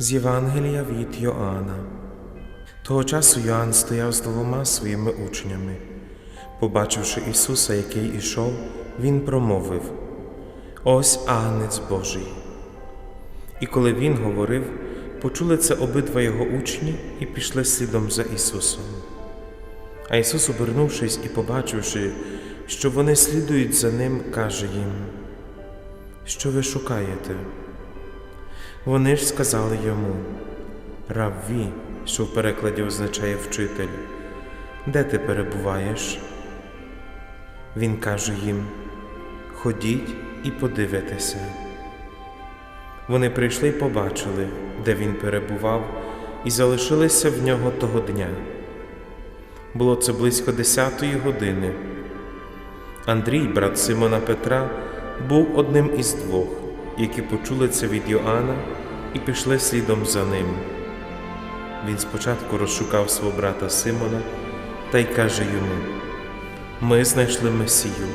З Євангелія від Йоанна. Того часу Йоанн стояв з двома своїми учнями. Побачивши Ісуса, який ішов, Він промовив Ось агнець Божий. І коли він говорив, почули це обидва його учні і пішли слідом за Ісусом. А Ісус, обернувшись і побачивши, що вони слідують за ним, каже їм, що ви шукаєте? Вони ж сказали йому, Равві, що в перекладі означає вчитель, де ти перебуваєш? Він каже їм, ходіть і подивитеся. Вони прийшли й побачили, де він перебував, і залишилися в нього того дня. Було це близько десятої години. Андрій, брат Симона Петра, був одним із двох, які почули це від Йоанна і пішли слідом за ним. Він спочатку розшукав свого брата Симона та й каже йому: Ми знайшли Месію,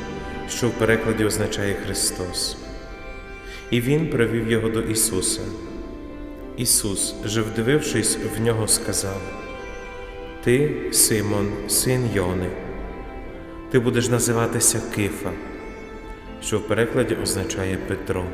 що в перекладі означає Христос. І він привів його до Ісуса. Ісус, же вдивившись в нього, сказав: Ти, Симон, син Йони, ти будеш називатися Кифа, що в перекладі означає Петро.